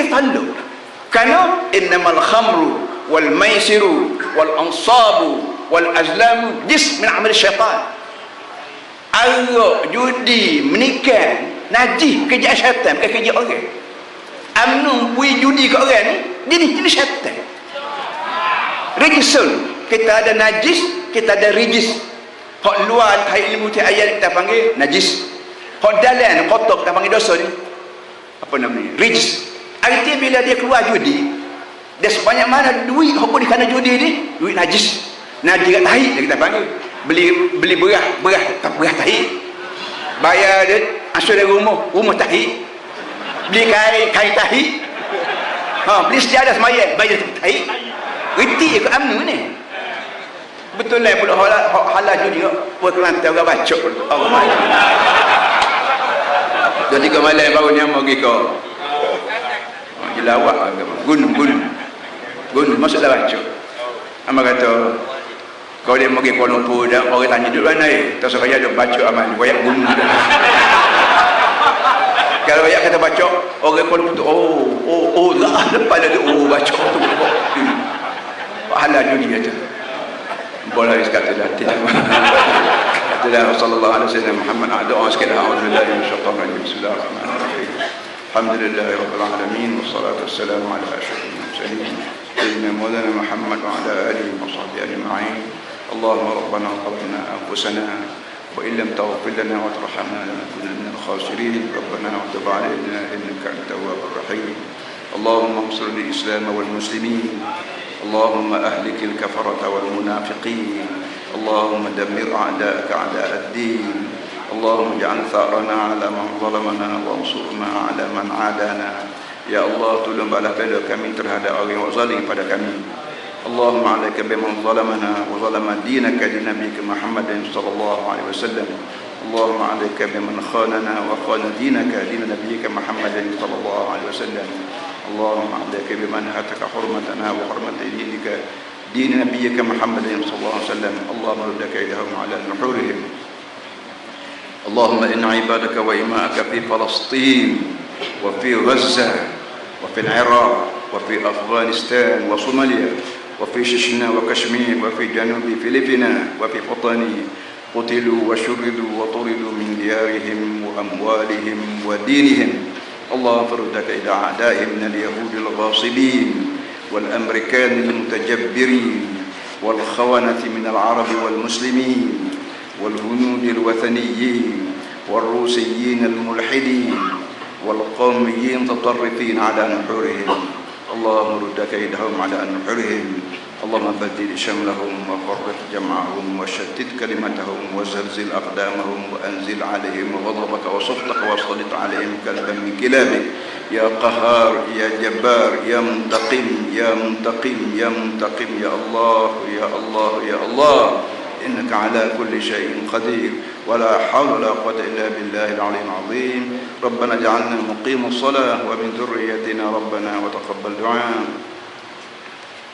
kita tanduk. Kerana innamal khamru wal maisiru wal ansabu wal azlamu jis min amal syaitan. Arak judi menikah najis kerja syaitan bukan kerja orang. Amnu bui judi ke orang ni dia ni jenis syaitan. Rijisun kita ada najis kita ada rijis. Hak luar hai ilmu ti ayat kita panggil najis. Hak dalam kotor kita panggil dosa ni. Apa namanya? Rijis arti bila dia keluar judi dia sebanyak mana duit hak di kerana judi ni duit najis. Najis kat tahi kita panggil beli beli beras beras tak beras tahi. Bayar dia asal dari rumah rumah tahi. Beli kain kain tahi. Ha beli sejadah semayang bayar tahi. Reti ikut amnu ni. Betul lah pula halal, halal judi buat kelantar orang baca Allah. Dah tiga malam baru ni pergi kau jelawak gun gun. Gun masuklah baca Amal kata kau dia pergi Kuala Lumpur dan orang tanya duduk mana eh tak saya ada baca amal wayak gun. Kalau wayak kata baca orang Kuala Lumpur tu oh oh oh lah lepas dia oh baca tu. Halal judi aja boleh kata dah tidak sallallahu alaihi wasallam Muhammad ada orang a'udzu billahi minasyaitonir rajim bismillahirrahmanirrahim الحمد لله رب العالمين والصلاة والسلام على أشرف المرسلين سيدنا مولانا محمد وعلى آله وصحبه أجمعين. اللهم ربنا قبلنا أنفسنا وإن لم تغفر لنا وترحمنا لنكونن من الخاسرين. ربنا وتب علينا إنك أنت التواب الرحيم. اللهم انصر الإسلام والمسلمين. اللهم أهلك الكفرة والمنافقين. اللهم دمر أعداءك أعداء الدين. اللهم اجعل ثأرنا على من ظلمنا وانصرنا على من عادانا. يا الله تلوم على فدك من ترهد أغي وظلي فدك من اللهم عليك بمن ظلمنا وظلم دينك لنبيك محمد صلى الله عليه وسلم اللهم عليك بمن خاننا وخان دينك دين نبيك محمد صلى الله عليه وسلم اللهم عليك بمن هتك حرمتنا وحرمة دينك دين نبيك محمد صلى الله عليه وسلم اللهم ردك إليهم على نحورهم اللهم إن عبادك وإماءك في فلسطين وفي غزة وفي العراق وفي أفغانستان وصوماليا وفي شيشنا وكشمير وفي جنوب فلبنا وفي قطني قتلوا وشردوا وطردوا من ديارهم وأموالهم ودينهم. الله فردك إلى أعدائهم من اليهود الغاصبين والأمريكان المتجبرين والخونة من العرب والمسلمين والهنود الوثنيين والروسيين الملحدين والقوميين متطرفين على نحورهم. اللهم رد كيدهم على نحورهم. اللهم بدل شملهم وفرق جمعهم وشتت كلمتهم وزلزل أقدامهم وأنزل عليهم غضبك وسخطك وسلط عليهم كلبا من كلابك. يا قهار يا جبار يا منتقم يا منتقم يا منتقم يا الله يا الله يا الله. إنك على كل شيء قدير. ولا حول ولا قوة إلا بالله العلي العظيم. ربنا اجعلنا مقيم الصلاة ومن ذريتنا ربنا وتقبل دعاء.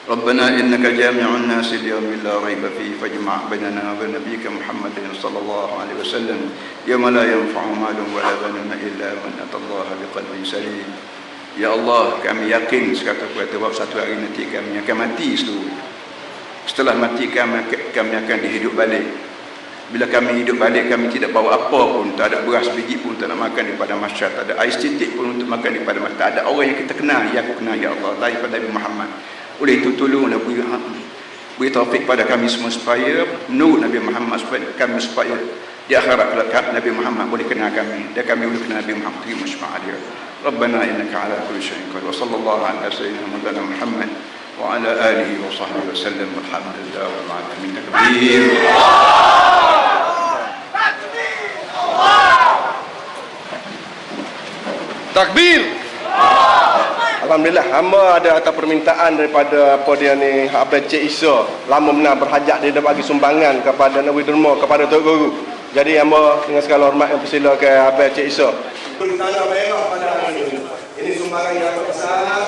ربنا إنك جامع الناس اليوم لا ريب فيه. فاجمع بيننا وبين نبيك محمد صلى الله عليه وسلم. يوم لا ينفع مال ولا بنون إلا من أتى الله بقلب سليم. Ya Allah kami yakin sekata kuasa bahawa satu hari nanti setelah mati kami, kami akan dihidup balik. Bila kami hidup balik kami tidak bawa apa pun tak ada beras biji pun tak nak makan daripada masyarakat tak ada air titik pun untuk makan daripada masyarakat. Tak ada orang yang kita kenal yang aku kenal ya Allah. Daripada Nabi Muhammad. Oleh itu tolonglah beri hati beri taufik pada kami semua supaya menurut Nabi Muhammad supaya kami supaya di akhirat kelak Nabi Muhammad boleh kenal kami. Dan kami boleh kenal Nabi Muhammad. Terima kasih. Allah ربنا إنك على كل شيء قدير وصلى الله على سيدنا Muhammad. وعلى آله وصحبه وسلم والحمد لله رب العالمين تكبير Takbir. Alhamdulillah hamba ada atas permintaan daripada apa dia ni Abang Cik Isa lama benar berhajat dia dah bagi sumbangan kepada Nabi Derma kepada Tok Guru. Jadi hamba dengan segala hormat yang persilakan Abang Cik Isa. Tanda merah pada hari ini. Ini sumbangan yang besar